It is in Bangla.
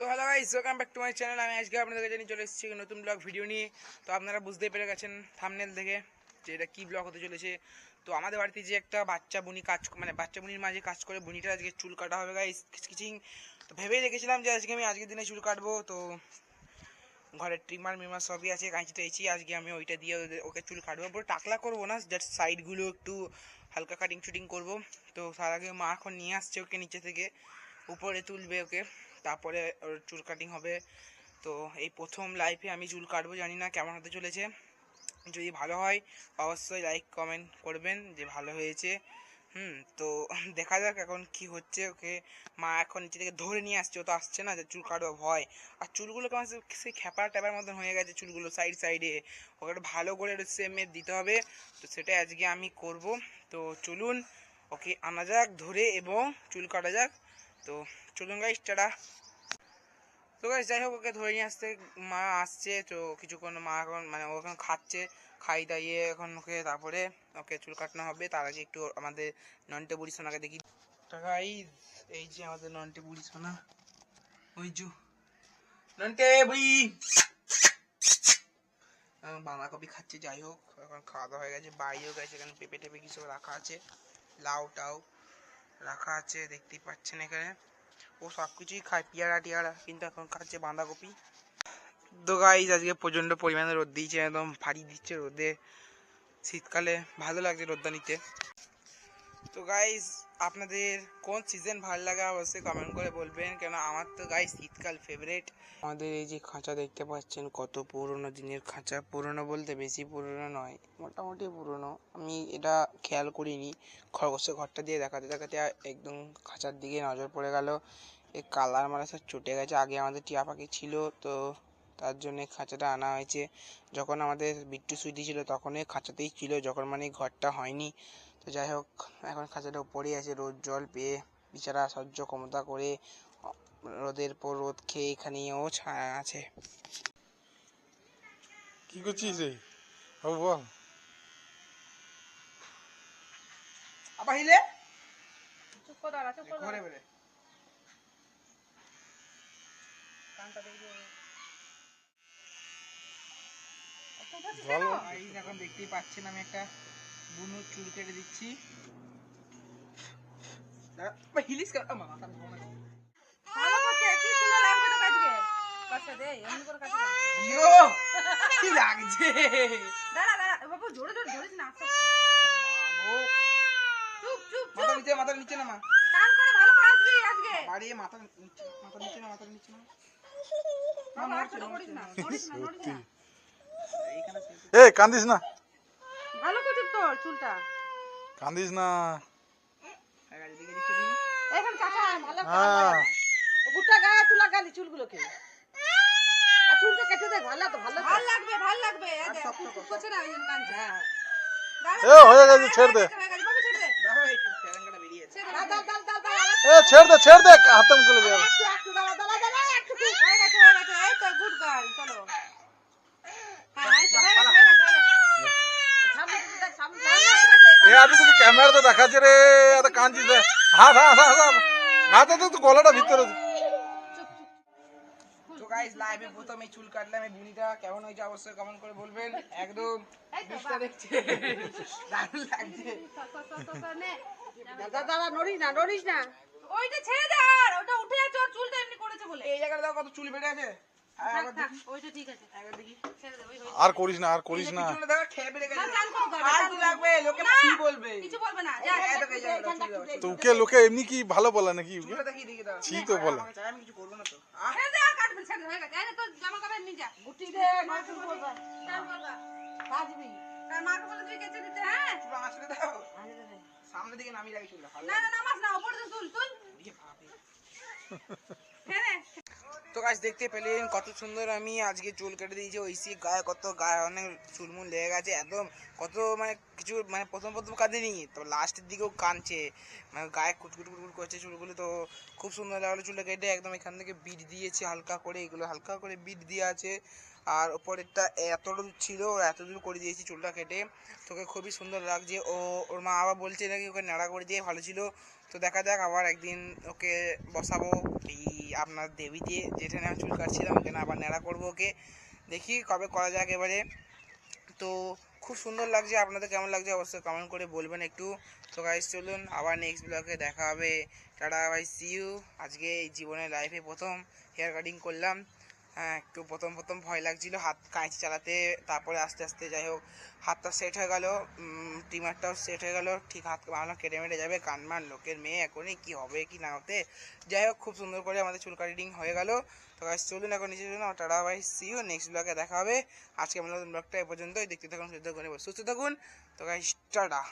তো hello guys welcome back to my channel আমি আজকে আপনাদের কাছে নিয়ে চলে এসেছি নতুন ব্লগ ভিডিও নিয়ে। তো আপনারা বুঝতেই পেরে গেছেন থামনেল দেখে যে এটা কী ব্লগ হতে চলেছে। তো আমাদের বাড়িতে যে একটা বাচ্চা বুনি কাজ মানে বাচ্চা বুনির মাঝে কাজ করে বুনিটা আজকে চুল কাটা হবে গাইস কিচিং তো ভেবেই রেখেছিলাম যে আজকে আমি আজকের দিনে চুল কাটবো। তো ঘরের ট্রিমার মিমার সবই আছে কাঁচি টাইছি আজকে আমি ওইটা দিয়ে ওকে চুল কাটবো। পুরো টাকলা করব না জাস্ট সাইডগুলো একটু হালকা কাটিং শুটিং করব। তো তার আগে মা এখন নিয়ে আসছে ওকে নিচে থেকে, উপরে তুলবে ওকে। তারপরে ওর চুল কাটিং হবে। তো এই প্রথম লাইফে আমি চুল কাটবো, জানি না কেমন হতে চলেছে। যদি ভালো হয়, অবশ্যই লাইক কমেন্ট করবেন যে ভালো হয়েছে। হুম, তো দেখা যাক এখন কি হচ্ছে। ওকে, মা এখন নিচে থেকে ধরে নিয়ে আসছে, ও তো আসছে না যে চুল কাটবো, ভয়। আর চুলগুলো কেমন সেই খ্যাপা ট্যাপার মতন হয়ে গেছে চুলগুলো সাইড সাইডে ওকে একটু ভালো করে একটু সেমে দিতে হবে। তো সেটা আজকে আমি করব। তো চলুন, ওকে আনা যাক, ধরে এবং চুল কাটা যাক। তো চলুন গাইস টাটা। তো গাইস যাই হোক, ওকে ধরে নিয়ে আসতে, মা আসছে, তো কিছুক্ষণ মা এখন মানে ও এখন খাচ্ছে, খাই দাইয়ে এখন ওকে তারপরে ওকে চুল কাটানো হবে, তার আগে একটু আমাদের নন্টে বুড়ি সোনাকে দেখি। এই যে আমাদের নন্টে বুড়ি সোনা, ওই জু নন্টে বুড়ি বাঁধাকপি খাচ্ছে, যাই হোক, এখন খাওয়া দাওয়া হয়ে গেছে, বাইরেও গেছে এখানে পেঁপে টেপে কিছু রাখা আছে লাউ টাউ রাখা আছে, দেখতেই পাচ্ছেন এখানে। ও সব কিছুই খায়, পেয়ারা টিয়ারা, কিন্তু এখন খাচ্ছে বাঁধাকপি। তো গাইজ আজকে প্রচণ্ড পরিমাণে রোদ দিয়েছে, একদম ফাড়ি দিচ্ছে রোদে। শীতকালে ভালো লাগছে রোদ্দা নিতে। তো গাইজ আপনাদের কোন সিজন ভালো লাগে অবশ্যই কমেন্ট করে বলবেন। কেন আমার তো গাইজ শীতকাল ফেভারিট আমাদের এই যে খাঁচা দেখতে পাচ্ছেন, কত পুরনো দিনের খাঁচা। পুরনো বলতে বেশি পুরনো নয়, মোটামুটি পুরনো। আমি এটা খেয়াল করিনি। খরগোশের ঘরটা দিয়ে দেখাতে দেখাতে একদম খাঁচার দিকে নজর পড়ে গেল। এই কালার মারা সব চটে গেছে। আগে আমাদের টিয়া পাখি ছিল, তো তার জন্য খাঁচাটা আনা হয়েছে। যখন আমাদের বিট্টু সুইটি ছিল তখন এই খাঁচাতেই ছিল। যখন মানে ঘরটা হয়নি তো যাই হোক এখন খাঁচাটা উপরেই আছে রোদ জল পেয়ে বিচারা সহ্য ক্ষমতা করে রোদের পর রোদ খেয়ে এখানেও ছায়া আছে। কি করছিস রে? বাবু বল। আবার হিলে? চুপ করে দাঁড়া চুপ করে ঘরে বেরে। কানটা দেখবে। বল। গাইস এখন দেখতেই পাচ্ছেন আমি একটা বুনুর চুল কেটে দিচ্ছি। হিলিস মাথা ঘুমো না। ভালো করছে কি সুন্দর লাগবে তো কাজকে বাচ্চা দে এমনি করে কাজে ইয়ো, কি লাগছে? দাঁড়া দাঁড়া বাবু জোরে জোরে ধরিস না আস্তে আস্তে। চুপ চুপ মাথা নিচে মাথা নিচে না মা কান করে ভালো করে আসবি আজকে। বাড়িয়ে মাথা নিচে মাথা নিচে না মাথা নিচে না। এ কান্দিস না। ভালো তোর চুলটা। কান্দিস না। এখানে চাচা ভালো হ্যাঁ। গুটা গায়ে তুলা গালি চুলগুলোকে। চুলটা কেটে দে ভালো তো ভালো ভালো লাগবে ভালো লাগবে। দেখ করছে না ওই জন্য কাঁদছে এ হয়ে গেছে ছেড়ে দে। গেছে ছেড়ে দে। দেখো এই প্যারাঙ্গাটা বেরিয়েছে। দাও দাও দাও দাও দাও এ ছেড়ে দে ছেড়ে দে হাতে মুখে লেগে একটু একটু দাঁড়া দাঁড়া দাঁড়া একটু। হয়ে গেছে হয়ে গেছে এই তো গুড গার্ল চলো হ্যাঁ এই তো হয়ে গেছে হয়ে গেছে হয়ে গেছে সামনে দিকে দেখ, সামনে এ আজ তোকে দেখাচ্ছে রে এত কাঁদছিস রে। হাত হাত হাত হাত হাতে তো গলাটা ভিতরে তো গাইস লাইভে প্রথমে চুল কাটলাম এই বুনিটা কেমন হয়েছে অবশ্যই কমেন্ট করে বলবেন। একদম বিশটা দেখছে। দারুণ লাগছে। দাদা দাদা নড়িস না নড়িস না। ওইটা ছেড়ে দে আর ওটা উঠে ওর চুলটা এমনি করেছে বলে। এই জায়গাটা দেখো কত চুল বেড়ে আছে। আর ওইটা ঠিক একবার দেখি। হয়েছে। আর করিস না আর করিস না। পিছনে দেখো খেয়ে বেড়ে গেছে না, চান করো, গা, আর চান কি করো। লাগবে লোকে না এমনি কি ভালো বলে নাকি ছি তো বলে। না হয়ে নে, হ্যাঁ? সামনের দিকে নামিয়ে রাখি ভালো না না নামাজ না উপরে তুল তুল। হ্যাঁ তো গাছ দেখতে পেলেন কত সুন্দর আমি আজকে চুল কেটে দিয়েছি। ওই সি গায়ে কত গায়ে অনেক চুলমুল লেগে গেছে, একদম কত মানে কিছু মানে প্রথম প্রথম কাঁদেনি তো লাস্টের দিকেও কাঁদছে। মানে গায়ে কুটকুট কুটকুট করছে চুলগুলো, তো খুব সুন্দর লাগল চুলটা কেটে। একদম এখান থেকে বিট দিয়েছে হালকা করে, এগুলো হালকা করে বিট দিয়ে আছে। আর ওপরেরটা এতটা ছিল এত দূর করে দিয়েছি চুলটা কেটে। তোকে খুবই সুন্দর লাগছে। ও ওর মা আবার বলছে নাকি ওকে নাড়া করে দিয়ে ভালো ছিল। তো দেখা যাক আবার একদিন ওকে বসাবো এই আপনার দেবীতে, যেখানে আমি চুল কাটছিলাম ওখানে আবার ন্যাড়া করব ওকে। দেখি কবে করা যাক এবারে। তো খুব সুন্দর লাগছে, আপনাদের কেমন লাগছে অবশ্যই কমেন্ট করে বলবেন একটু। তো গাইস চলুন আবার নেক্সট ব্লগে দেখা হবে। টাটা ভাই সি ইউ আজকে এই জীবনের লাইফে প্রথম হেয়ার কাটিং করলাম। একটু প্রথম প্রথম ভয় লাগছিল, হাত কাঁচি চালাতে, তারপরে আস্তে আস্তে যাই হোক, হাতটা সেট হয়ে গেল ট্রিমারটাও সেট হয়ে গেল, ঠিক হাত ভাবলাম কেটে মেটে যাবে কানমান লোকের মেয়ে এখনই, কি হবে, কি না হতে। যাই হোক, খুব সুন্দর করে আমাদের চুল কাটিং হয়ে গেল। তো গাছ চলুন এখন নিচে চলুন আমার টাটা ভাই সিও নেক্সট ব্লগে দেখা হবে। আজকে আমাদের ব্লগটা এ পর্যন্তই, দেখতে থাকুন, সুস্থ থাকুন সুস্থ থাকুন। তো গাছ টাটা।